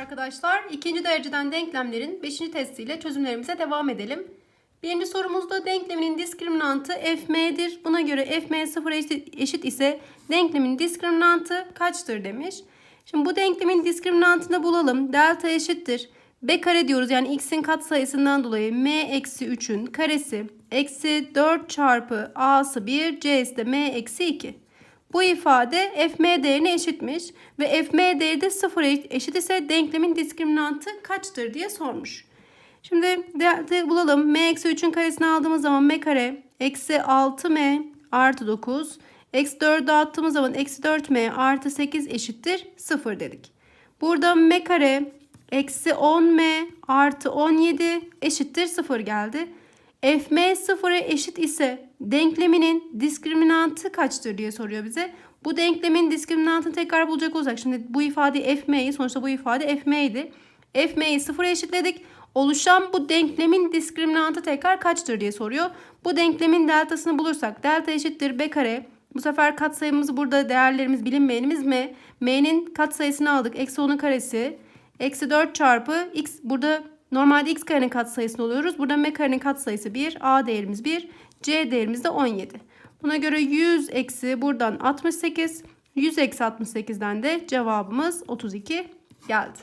arkadaşlar. İkinci dereceden denklemlerin 5. testiyle çözümlerimize devam edelim. Birinci sorumuzda denklemin diskriminantı fm'dir. Buna göre fm 0 eşit ise denklemin diskriminantı kaçtır demiş. Şimdi bu denklemin diskriminantını bulalım. Delta eşittir. B kare diyoruz yani x'in katsayısından dolayı m eksi 3'ün karesi eksi 4 çarpı a'sı 1 c'si de m eksi 2. Bu ifade fm değerine eşitmiş ve fm değeri de 0 eşit ise denklemin diskriminantı kaçtır diye sormuş. Şimdi delta'yı bulalım. m eksi 3'ün karesini aldığımız zaman m kare eksi 6m artı 9 eksi 4'ü dağıttığımız zaman eksi 4m artı 8 eşittir 0 dedik. Burada m kare eksi 10m artı 17 eşittir 0 geldi. Fm 0'a eşit ise denkleminin diskriminantı kaçtır diye soruyor bize. Bu denklemin diskriminantını tekrar bulacak olsak şimdi bu ifade fm'yi sonuçta bu ifade fm'ydi. fm'yi 0'a eşitledik. Oluşan bu denklemin diskriminantı tekrar kaçtır diye soruyor. Bu denklemin deltasını bulursak delta eşittir b kare. Bu sefer katsayımız burada değerlerimiz bilinmeyenimiz m. m'nin katsayısını aldık. Eksi 10'un karesi. Eksi 4 çarpı x burada normalde x karenin katsayısını alıyoruz. Burada m karenin katsayısı 1. A değerimiz 1. C değerimiz de 17. Buna göre 100 eksi buradan 68. 100 eksi 68'den de cevabımız 32 geldi.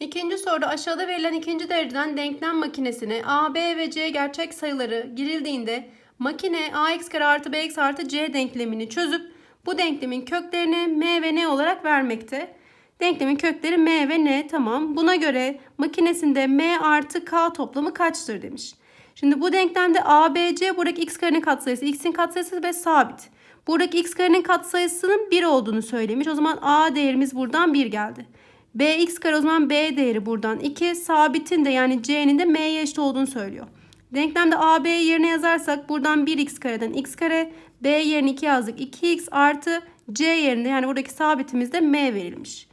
İkinci soruda aşağıda verilen ikinci dereceden denklem makinesine a, b ve c gerçek sayıları girildiğinde makine ax kare artı bx artı c denklemini çözüp bu denklemin köklerini m ve n olarak vermekte. Denklemin kökleri m ve n tamam. Buna göre makinesinde m artı k toplamı kaçtır demiş. Şimdi bu denklemde a, b, c buradaki x karenin katsayısı, x'in katsayısı ve sabit. Buradaki x karenin katsayısının 1 olduğunu söylemiş. O zaman a değerimiz buradan 1 geldi. bx kare o zaman b değeri buradan 2. Sabitin de yani c'nin de m'ye eşit olduğunu söylüyor. Denklemde a, b yerine yazarsak buradan 1x kareden x kare, b yerine 2 yazdık 2x artı c yerine yani buradaki sabitimizde m verilmiş.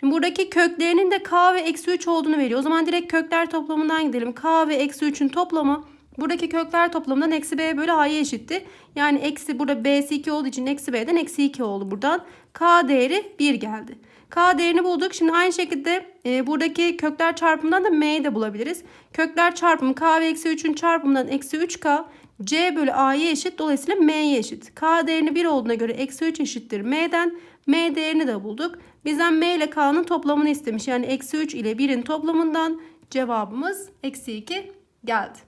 Şimdi buradaki köklerinin de k ve eksi 3 olduğunu veriyor. O zaman direkt kökler toplamından gidelim. k ve eksi 3'ün toplamı buradaki kökler toplamından eksi b bölü a'ya eşitti. Yani eksi burada b'si 2 olduğu için eksi b'den eksi 2 oldu buradan. k değeri 1 geldi. K değerini bulduk. Şimdi aynı şekilde e, buradaki kökler çarpımından da M'yi de bulabiliriz. Kökler çarpımı K ve eksi 3'ün çarpımından eksi 3K C bölü A'ya eşit. Dolayısıyla M'ye eşit. K değerini 1 olduğuna göre eksi 3 eşittir M'den. M değerini de bulduk. Bizden M ile K'nın toplamını istemiş. Yani eksi 3 ile 1'in toplamından cevabımız eksi 2 geldi.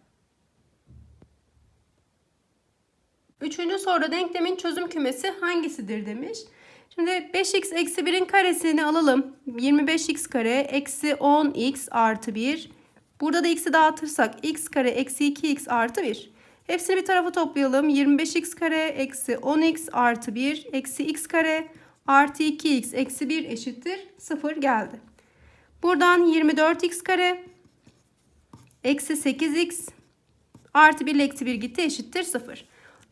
Üçüncü soruda denklemin çözüm kümesi hangisidir demiş. Şimdi 5x eksi 1'in karesini alalım. 25x kare eksi 10x artı 1. Burada da x'i dağıtırsak x kare eksi 2x artı 1. Hepsini bir tarafa toplayalım. 25x kare eksi 10x artı 1 eksi x kare artı 2x eksi 1 eşittir 0 geldi. Buradan 24x kare eksi 8x artı 1 ile eksi 1 gitti eşittir 0.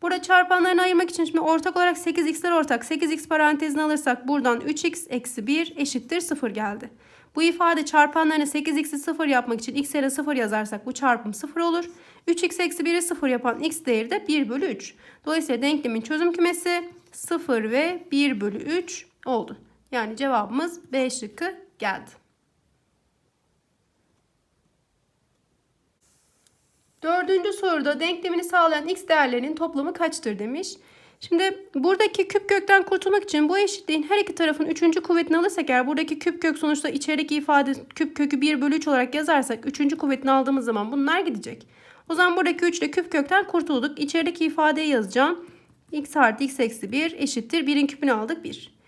Burada çarpanlarını ayırmak için şimdi ortak olarak 8x'ler ortak. 8x parantezini alırsak buradan 3x eksi 1 eşittir 0 geldi. Bu ifade çarpanlarını 8x'i 0 yapmak için x yerine 0 yazarsak bu çarpım 0 olur. 3x eksi 1'i 0 yapan x değeri de 1 bölü 3. Dolayısıyla denklemin çözüm kümesi 0 ve 1 bölü 3 oldu. Yani cevabımız B şıkkı geldi. Dördüncü soruda denklemini sağlayan x değerlerinin toplamı kaçtır demiş. Şimdi buradaki küp kökten kurtulmak için bu eşitliğin her iki tarafın üçüncü kuvvetini alırsak eğer buradaki küp kök sonuçta içerideki ifade küp kökü 1 bölü 3 olarak yazarsak üçüncü kuvvetini aldığımız zaman bunlar gidecek. O zaman buradaki 3 ile küp kökten kurtulduk. İçerideki ifadeyi yazacağım. x artı x eksi 1 eşittir. 1'in küpünü aldık 1.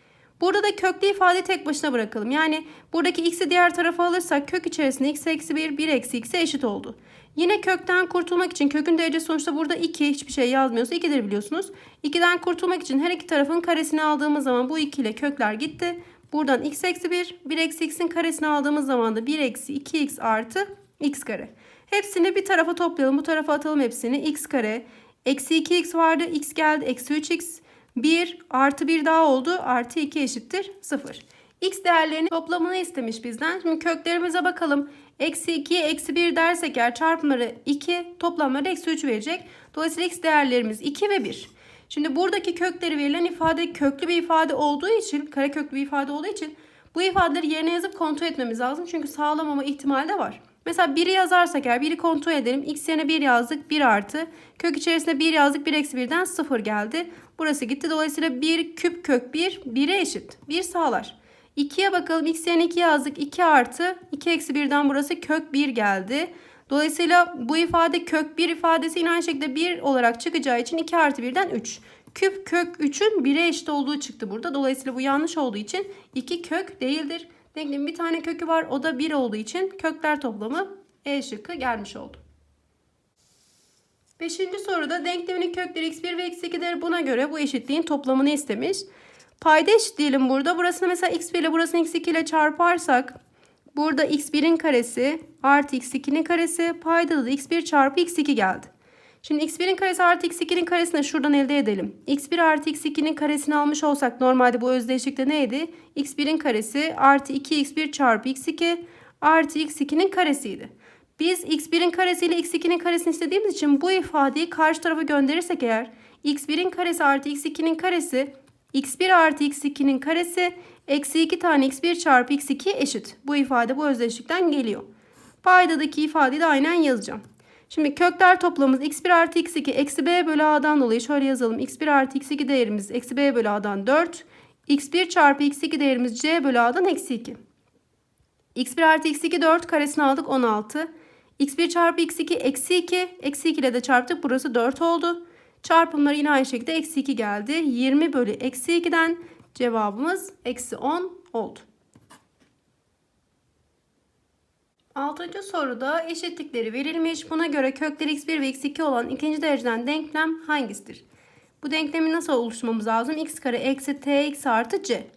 Burada da köklü ifadeyi tek başına bırakalım. Yani buradaki x'i diğer tarafa alırsak kök içerisinde x eksi 1, 1 eksi x'e eşit oldu. Yine kökten kurtulmak için kökün derecesi sonuçta burada 2 hiçbir şey yazmıyorsa 2'dir biliyorsunuz. 2'den kurtulmak için her iki tarafın karesini aldığımız zaman bu 2 ile kökler gitti. Buradan x eksi 1, 1 eksi x'in karesini aldığımız zaman da 1 eksi 2x artı x kare. Hepsini bir tarafa toplayalım. Bu tarafa atalım hepsini. x kare. Eksi 2x vardı. x geldi. Eksi 3x. 1 artı 1 daha oldu. Artı 2 eşittir 0. X değerlerinin toplamını istemiş bizden. Şimdi köklerimize bakalım. Eksi 2, eksi 1 dersek eğer çarpımları 2, toplamları eksi 3 verecek. Dolayısıyla x değerlerimiz 2 ve 1. Şimdi buradaki kökleri verilen ifade köklü bir ifade olduğu için, kareköklü bir ifade olduğu için bu ifadeleri yerine yazıp kontrol etmemiz lazım. Çünkü sağlamama ihtimali de var. Mesela 1'i yazarsak eğer 1'i kontrol edelim. X yerine 1 yazdık 1 artı. Kök içerisinde 1 yazdık 1 eksi 1'den 0 geldi. Burası gitti. Dolayısıyla 1 küp kök 1 1'e eşit. 1 sağlar. 2'ye bakalım. X yerine 2 yazdık. 2 artı. 2 eksi 1'den burası kök 1 geldi. Dolayısıyla bu ifade kök 1 ifadesi yine aynı şekilde 1 olarak çıkacağı için 2 artı 1'den 3. Küp kök 3'ün 1'e eşit olduğu çıktı burada. Dolayısıyla bu yanlış olduğu için 2 kök değildir. Denklemin bir tane kökü var. O da 1 olduğu için kökler toplamı E şıkkı gelmiş oldu. Beşinci soruda denkleminin kökleri x1 ve x2'dir. Buna göre bu eşitliğin toplamını istemiş. Payda eşitleyelim burada. Burasını mesela x1 ile burasını x2 ile çarparsak burada x1'in karesi artı x2'nin karesi payda da x1 çarpı x2 geldi. Şimdi x1'in karesi artı x2'nin karesini şuradan elde edelim. x1 artı x2'nin karesini almış olsak normalde bu özdeşlikte neydi? x1'in karesi artı 2x1 çarpı x2 artı x2'nin karesiydi. Biz x1'in karesiyle x2'nin karesini istediğimiz için bu ifadeyi karşı tarafa gönderirsek eğer x1'in karesi artı x2'nin karesi x1 artı x2'nin karesi eksi 2 tane x1 çarpı x2 eşit. Bu ifade bu özdeşlikten geliyor. Paydadaki ifadeyi de aynen yazacağım. Şimdi kökler toplamımız x1 artı x2 eksi b bölü a'dan dolayı şöyle yazalım. x1 artı x2 değerimiz eksi b bölü a'dan 4. x1 çarpı x2 değerimiz c bölü a'dan eksi 2. x1 artı x2 4 karesini aldık 16. x1 çarpı x2 eksi 2. Eksi 2 ile de çarptık burası 4 oldu. Çarpımları yine aynı şekilde eksi 2 geldi. 20 bölü eksi 2'den cevabımız eksi 10 oldu. Altıncı soruda eşitlikleri verilmiş. Buna göre kökleri x1 ve x2 olan ikinci dereceden denklem hangisidir? Bu denklemi nasıl oluşturmamız lazım? x kare eksi tx artı c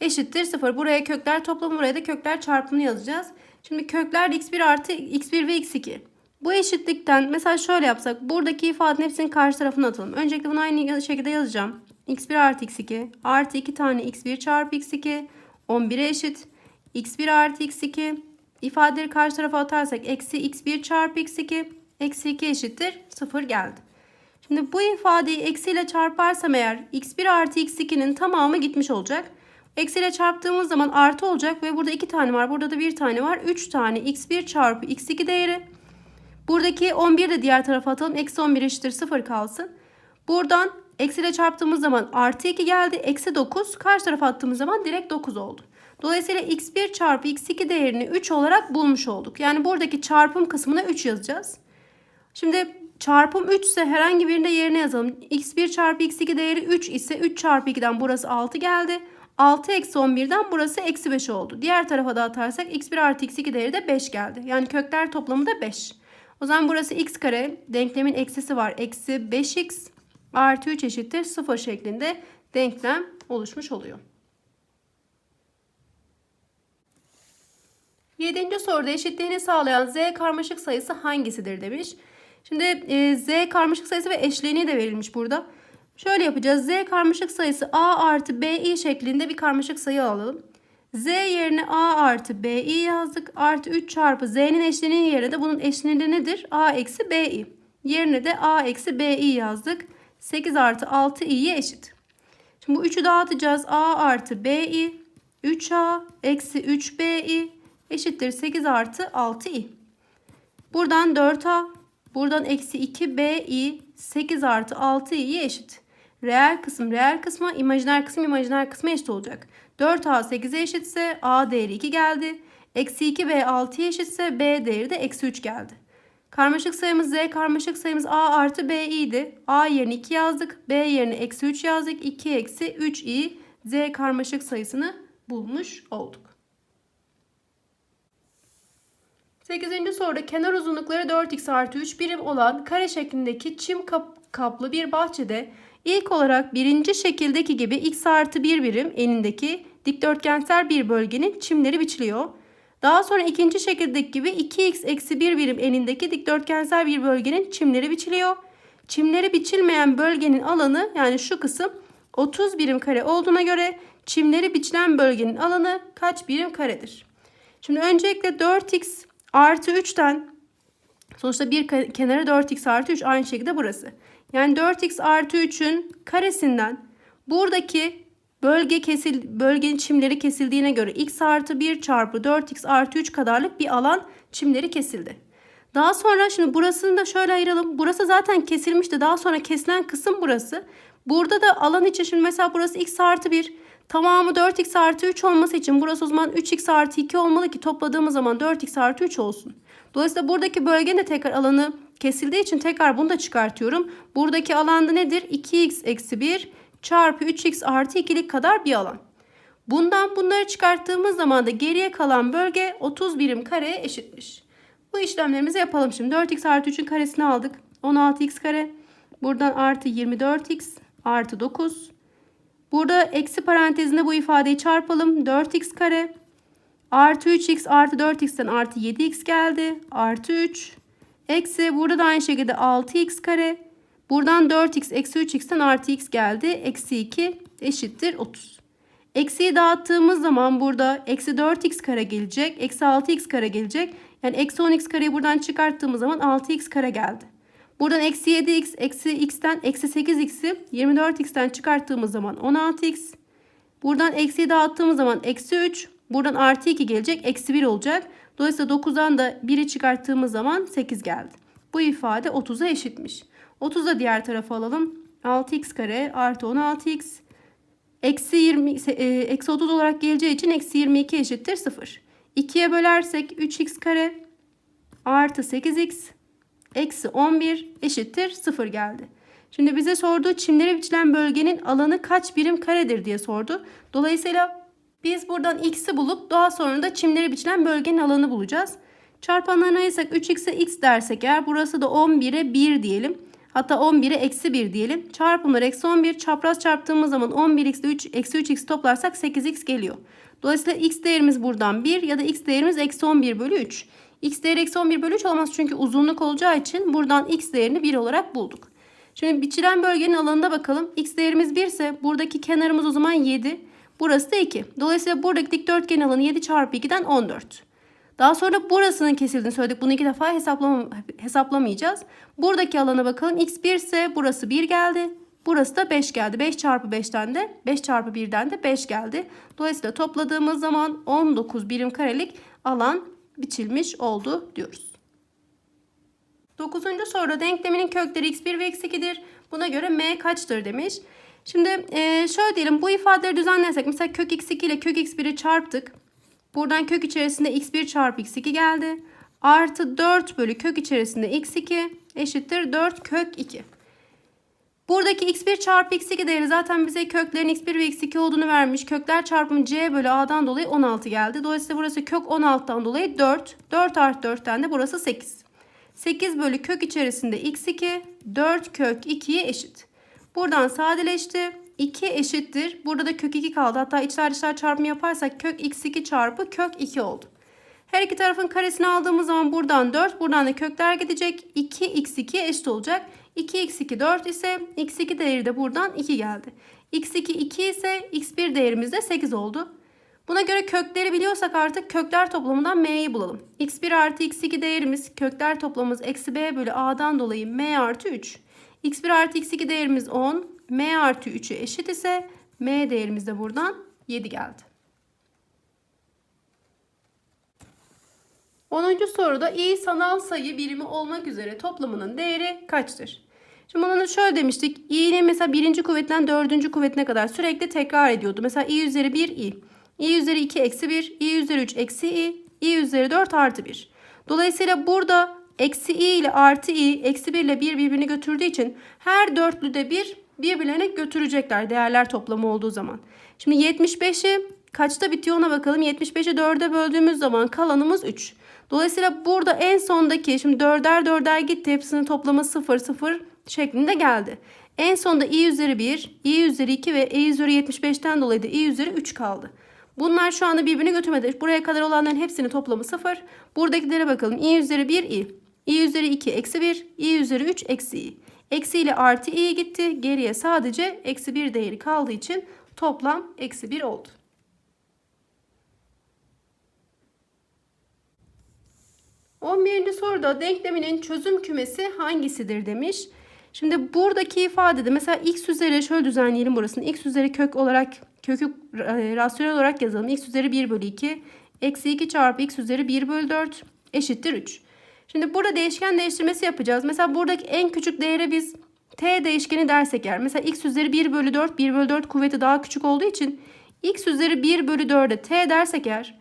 eşittir 0. Buraya kökler toplamı buraya da kökler çarpımını yazacağız. Şimdi kökler x1 artı x1 ve x2. Bu eşitlikten mesela şöyle yapsak buradaki ifadenin hepsini karşı tarafına atalım. Öncelikle bunu aynı şekilde yazacağım. x1 artı x2 artı 2 tane x1 çarpı x2 11'e eşit. x1 artı x2 ifadeleri karşı tarafa atarsak eksi x1 çarpı x2 eksi 2 eşittir 0 geldi. Şimdi bu ifadeyi eksiyle çarparsam eğer x1 artı x2'nin tamamı gitmiş olacak. Eksiyle çarptığımız zaman artı olacak ve burada 2 tane var. Burada da 1 tane var. 3 tane x1 çarpı x2 değeri. Buradaki 11 de diğer tarafa atalım. Eksi 11 eşittir 0 kalsın. Buradan eksiyle çarptığımız zaman artı 2 geldi. Eksi 9. Karşı tarafa attığımız zaman direkt 9 oldu. Dolayısıyla x1 çarpı x2 değerini 3 olarak bulmuş olduk. Yani buradaki çarpım kısmına 3 yazacağız. Şimdi çarpım 3 ise herhangi birinde yerine yazalım. x1 çarpı x2 değeri 3 ise 3 çarpı 2'den burası 6 geldi. 6 eksi 11'den burası eksi 5 oldu. Diğer tarafa da atarsak x1 artı x2 değeri de 5 geldi. Yani kökler toplamı da 5. O zaman burası x kare denklemin eksisi var. Eksi 5x artı 3 eşittir 0 şeklinde denklem oluşmuş oluyor. Yedinci soruda eşitliğini sağlayan z karmaşık sayısı hangisidir demiş. Şimdi e, z karmaşık sayısı ve eşleniği de verilmiş burada. Şöyle yapacağız. Z karmaşık sayısı A artı BI şeklinde bir karmaşık sayı alalım. Z yerine A artı BI yazdık. Artı 3 çarpı Z'nin eşleniği yerine de bunun eşleniği nedir? A eksi BI. Yerine de A eksi BI yazdık. 8 artı 6i'ye eşit. Şimdi bu 3'ü dağıtacağız. A artı BI 3A eksi 3BI eşittir 8 artı 6i. Buradan 4A buradan eksi 2BI 8 artı 6i'ye eşit. Reel kısım reel kısma, imajiner kısım imajiner kısma eşit olacak. 4a 8'e eşitse a değeri 2 geldi. Eksi 2b 6'ya eşitse b değeri de eksi 3 geldi. Karmaşık sayımız z, karmaşık sayımız a artı b idi. a yerine 2 yazdık, b yerine eksi 3 yazdık. 2 eksi 3 i z karmaşık sayısını bulmuş olduk. 8. soruda kenar uzunlukları 4x artı 3 birim olan kare şeklindeki çim kap kaplı bir bahçede İlk olarak birinci şekildeki gibi x artı bir birim enindeki dikdörtgensel bir bölgenin çimleri biçiliyor. Daha sonra ikinci şekildeki gibi 2x eksi 1 birim enindeki dikdörtgensel bir bölgenin çimleri biçiliyor. Çimleri biçilmeyen bölgenin alanı yani şu kısım 30 birim kare olduğuna göre çimleri biçilen bölgenin alanı kaç birim karedir? Şimdi öncelikle 4x artı 3'ten sonuçta bir kenarı 4x artı 3 aynı şekilde burası. Yani 4x artı 3'ün karesinden buradaki bölge kesil, bölgenin çimleri kesildiğine göre x artı 1 çarpı 4x artı 3 kadarlık bir alan çimleri kesildi. Daha sonra şimdi burasını da şöyle ayıralım. Burası zaten kesilmişti. Daha sonra kesilen kısım burası. Burada da alan için şimdi mesela burası x artı 1. Tamamı 4x artı 3 olması için burası o zaman 3x artı 2 olmalı ki topladığımız zaman 4x artı 3 olsun. Dolayısıyla buradaki bölgenin de tekrar alanı kesildiği için tekrar bunu da çıkartıyorum. Buradaki alanda nedir? 2x eksi 1 çarpı 3x artı 2'lik kadar bir alan. Bundan bunları çıkarttığımız zaman da geriye kalan bölge 30 birim kareye eşitmiş. Bu işlemlerimizi yapalım şimdi. 4x artı 3'ün karesini aldık. 16x kare. Buradan artı 24x artı 9. Burada eksi parantezinde bu ifadeyi çarpalım. 4x kare artı 3x artı 4x'ten artı 7x geldi. Artı 3. Eksi burada da aynı şekilde 6x kare. Buradan 4x eksi 3x'ten artı x geldi. Eksi 2 eşittir 30. Eksiyi dağıttığımız zaman burada eksi 4x kare gelecek. Eksi 6x kare gelecek. Yani eksi 10x kareyi buradan çıkarttığımız zaman 6x kare geldi. Buradan eksi 7x eksi x'ten eksi 8x'i 24x'ten çıkarttığımız zaman 16x. Buradan eksiyi dağıttığımız zaman eksi 3. Buradan artı 2 gelecek. Eksi 1 olacak. Dolayısıyla 9'dan da 1'i çıkarttığımız zaman 8 geldi. Bu ifade 30'a eşitmiş. 30'u da diğer tarafa alalım. 6x kare artı 16x. Eksi 20, e, eksi 30 olarak geleceği için eksi 22 eşittir 0. 2'ye bölersek 3x kare artı 8x eksi 11 eşittir 0 geldi. Şimdi bize sorduğu çimlere biçilen bölgenin alanı kaç birim karedir diye sordu. Dolayısıyla biz buradan x'i bulup daha sonra da çimlere biçilen bölgenin alanı bulacağız. Çarpanlarını ayırsak 3x'e x dersek eğer burası da 11'e 1 diyelim. Hatta 11'e eksi 1 diyelim. Çarpımlar eksi 11 çapraz çarptığımız zaman 11x ile 3, eksi 3x toplarsak 8x geliyor. Dolayısıyla x değerimiz buradan 1 ya da x değerimiz eksi 11 bölü 3. x değeri eksi 11 bölü 3 olmaz çünkü uzunluk olacağı için buradan x değerini 1 olarak bulduk. Şimdi biçilen bölgenin alanına bakalım. x değerimiz 1 ise buradaki kenarımız o zaman 7. Burası da 2. Dolayısıyla buradaki dikdörtgen alanı 7 çarpı 2'den 14. Daha sonra burasının kesildiğini söyledik. Bunu iki defa hesaplam hesaplamayacağız. Buradaki alana bakalım. x 1 ise burası 1 geldi. Burası da 5 geldi. 5 çarpı 5'ten de 5 çarpı 1'den de 5 geldi. Dolayısıyla topladığımız zaman 19 birim karelik alan biçilmiş oldu diyoruz. 9. soruda denkleminin kökleri x1 ve x2'dir. Buna göre m kaçtır demiş. Şimdi e, şöyle diyelim bu ifadeleri düzenlersek mesela kök x2 ile kök x1'i çarptık. Buradan kök içerisinde x1 çarpı x2 geldi. Artı 4 bölü kök içerisinde x2 eşittir 4 kök 2. Buradaki x1 çarpı x2 değeri zaten bize köklerin x1 ve x2 olduğunu vermiş. Kökler çarpımı c bölü a'dan dolayı 16 geldi. Dolayısıyla burası kök 16'dan dolayı 4. 4 artı 4'ten de burası 8. 8 bölü kök içerisinde x2 4 kök 2'ye eşit. Buradan sadeleşti. 2 eşittir. Burada da kök 2 kaldı. Hatta içler dışlar çarpımı yaparsak kök x2 çarpı kök 2 oldu. Her iki tarafın karesini aldığımız zaman buradan 4, buradan da kökler gidecek. 2 x2 eşit olacak. 2 x2 4 ise x2 değeri de buradan 2 geldi. x2 2 ise x1 değerimiz de 8 oldu. Buna göre kökleri biliyorsak artık kökler toplamından m'yi bulalım. x1 artı x2 değerimiz kökler toplamımız eksi b bölü a'dan dolayı m artı 3. x1 artı x2 değerimiz 10. m artı 3'ü eşit ise m değerimiz de buradan 7 geldi. 10. soruda i sanal sayı birimi olmak üzere toplamının değeri kaçtır? Şimdi bunu şöyle demiştik. i'nin mesela birinci kuvvetten dördüncü kuvvetine kadar sürekli tekrar ediyordu. Mesela i üzeri 1 i. i üzeri 2 eksi 1. i üzeri 3 eksi i. i üzeri 4 artı 1. Dolayısıyla burada eksi i ile artı i eksi 1 ile 1 birbirini götürdüğü için her dörtlüde bir birbirlerine götürecekler değerler toplamı olduğu zaman. Şimdi 75'i kaçta bitiyor ona bakalım. 75'i 4'e böldüğümüz zaman kalanımız 3. Dolayısıyla burada en sondaki şimdi dörder dörder gitti hepsinin toplamı 0 0 şeklinde geldi. En sonda i üzeri 1, i üzeri 2 ve i üzeri 75'ten dolayı da i üzeri 3 kaldı. Bunlar şu anda birbirini götürmedi. Buraya kadar olanların hepsinin toplamı 0. Buradakilere bakalım. i üzeri 1 i. i üzeri 2 eksi 1. i üzeri 3 eksi i. Eksi ile artı i gitti. Geriye sadece eksi 1 değeri kaldığı için toplam eksi 1 oldu. 11. soruda denkleminin çözüm kümesi hangisidir demiş. Şimdi buradaki ifadede mesela x üzeri şöyle düzenleyelim burasını. x üzeri kök olarak kökü e, rasyonel olarak yazalım. x üzeri 1 bölü 2 eksi 2 çarpı x üzeri 1 bölü 4 eşittir 3. Şimdi burada değişken değiştirmesi yapacağız. Mesela buradaki en küçük değere biz t değişkeni dersek eğer. Mesela x üzeri 1 bölü 4 1 bölü 4 kuvveti daha küçük olduğu için x üzeri 1 bölü 4'e t dersek eğer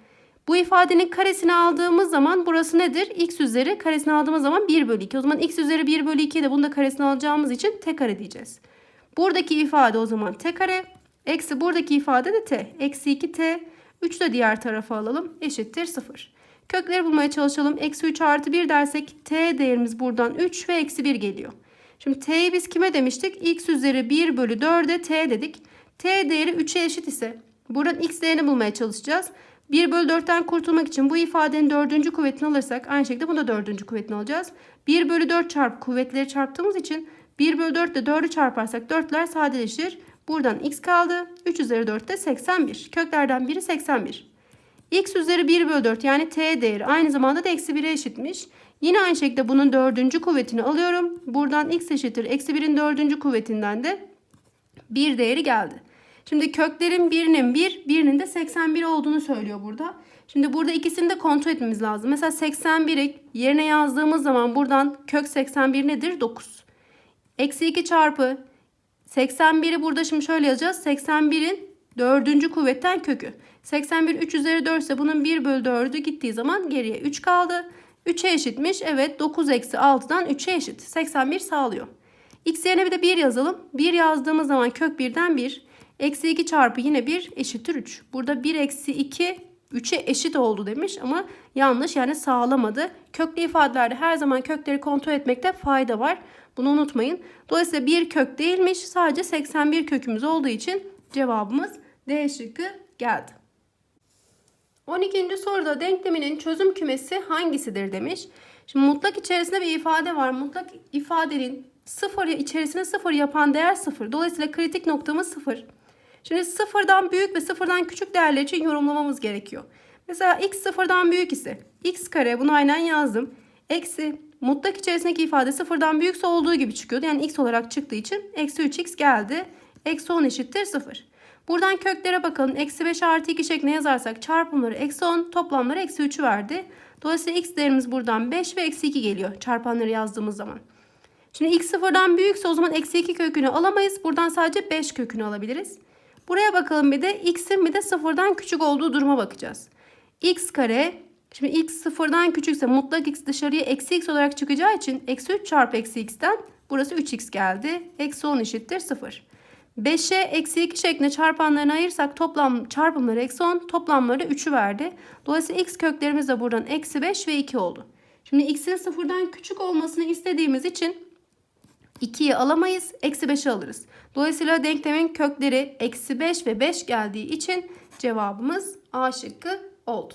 bu ifadenin karesini aldığımız zaman burası nedir? x üzeri karesini aldığımız zaman 1 bölü 2. O zaman x üzeri 1 bölü 2'ye de bunu da karesini alacağımız için t kare diyeceğiz. Buradaki ifade o zaman t kare. Eksi buradaki ifade de t. Eksi 2t. 3 de diğer tarafa alalım. Eşittir 0. Kökleri bulmaya çalışalım. Eksi 3 artı 1 dersek t değerimiz buradan 3 ve eksi 1 geliyor. Şimdi t'yi biz kime demiştik? x üzeri 1 bölü 4'e t dedik. t değeri 3'e eşit ise buradan x değerini bulmaya çalışacağız. 1 bölü 4'ten kurtulmak için bu ifadenin dördüncü kuvvetini alırsak aynı şekilde bunu da dördüncü kuvvetini alacağız. 1 bölü 4 çarpı kuvvetleri çarptığımız için 1 bölü 4 ile 4'ü çarparsak 4'ler sadeleşir. Buradan x kaldı. 3 üzeri 4 de 81. Köklerden biri 81. x üzeri 1 bölü 4 yani t değeri aynı zamanda da eksi 1'e eşitmiş. Yine aynı şekilde bunun dördüncü kuvvetini alıyorum. Buradan x eşittir. Eksi 1'in dördüncü kuvvetinden de 1 değeri geldi. Şimdi köklerin birinin 1, birinin de 81 olduğunu söylüyor burada. Şimdi burada ikisini de kontrol etmemiz lazım. Mesela 81'i yerine yazdığımız zaman buradan kök 81 nedir? 9. Eksi 2 çarpı 81'i burada şimdi şöyle yazacağız. 81'in dördüncü kuvvetten kökü. 81 3 üzeri 4 ise bunun 1 bölü 4'ü gittiği zaman geriye 3 kaldı. 3'e eşitmiş. Evet 9 eksi 6'dan 3'e eşit. 81 sağlıyor. X yerine bir de 1 yazalım. 1 yazdığımız zaman kök 1'den 1. Eksi 2 çarpı yine 1 eşittir 3. Burada 1 eksi 2 3'e eşit oldu demiş ama yanlış yani sağlamadı. Köklü ifadelerde her zaman kökleri kontrol etmekte fayda var. Bunu unutmayın. Dolayısıyla bir kök değilmiş. Sadece 81 kökümüz olduğu için cevabımız D şıkkı geldi. 12. soruda denkleminin çözüm kümesi hangisidir demiş. Şimdi mutlak içerisinde bir ifade var. Mutlak ifadenin sıfır içerisine sıfır yapan değer sıfır. Dolayısıyla kritik noktamız sıfır. Şimdi sıfırdan büyük ve sıfırdan küçük değerler için yorumlamamız gerekiyor. Mesela x sıfırdan büyük ise x kare bunu aynen yazdım. Eksi mutlak içerisindeki ifade sıfırdan büyükse olduğu gibi çıkıyordu. Yani x olarak çıktığı için eksi 3x geldi. Eksi 10 eşittir 0. Buradan köklere bakalım. Eksi 5 artı 2 şeklinde yazarsak çarpımları eksi 10 toplamları eksi 3'ü verdi. Dolayısıyla x değerimiz buradan 5 ve eksi 2 geliyor çarpanları yazdığımız zaman. Şimdi x sıfırdan büyükse o zaman eksi 2 kökünü alamayız. Buradan sadece 5 kökünü alabiliriz. Buraya bakalım bir de x'in bir de sıfırdan küçük olduğu duruma bakacağız. x kare şimdi x sıfırdan küçükse mutlak x dışarıya eksi x olarak çıkacağı için eksi 3 çarpı eksi x'ten burası 3x geldi. Eksi 10 eşittir 0. 5'e eksi 2 şeklinde çarpanlarını ayırsak toplam çarpımları eksi 10 toplamları 3'ü verdi. Dolayısıyla x köklerimiz de buradan eksi 5 ve 2 oldu. Şimdi x'in sıfırdan küçük olmasını istediğimiz için 2'yi alamayız. Eksi 5'i alırız. Dolayısıyla denklemin kökleri eksi 5 ve 5 geldiği için cevabımız A şıkkı oldu.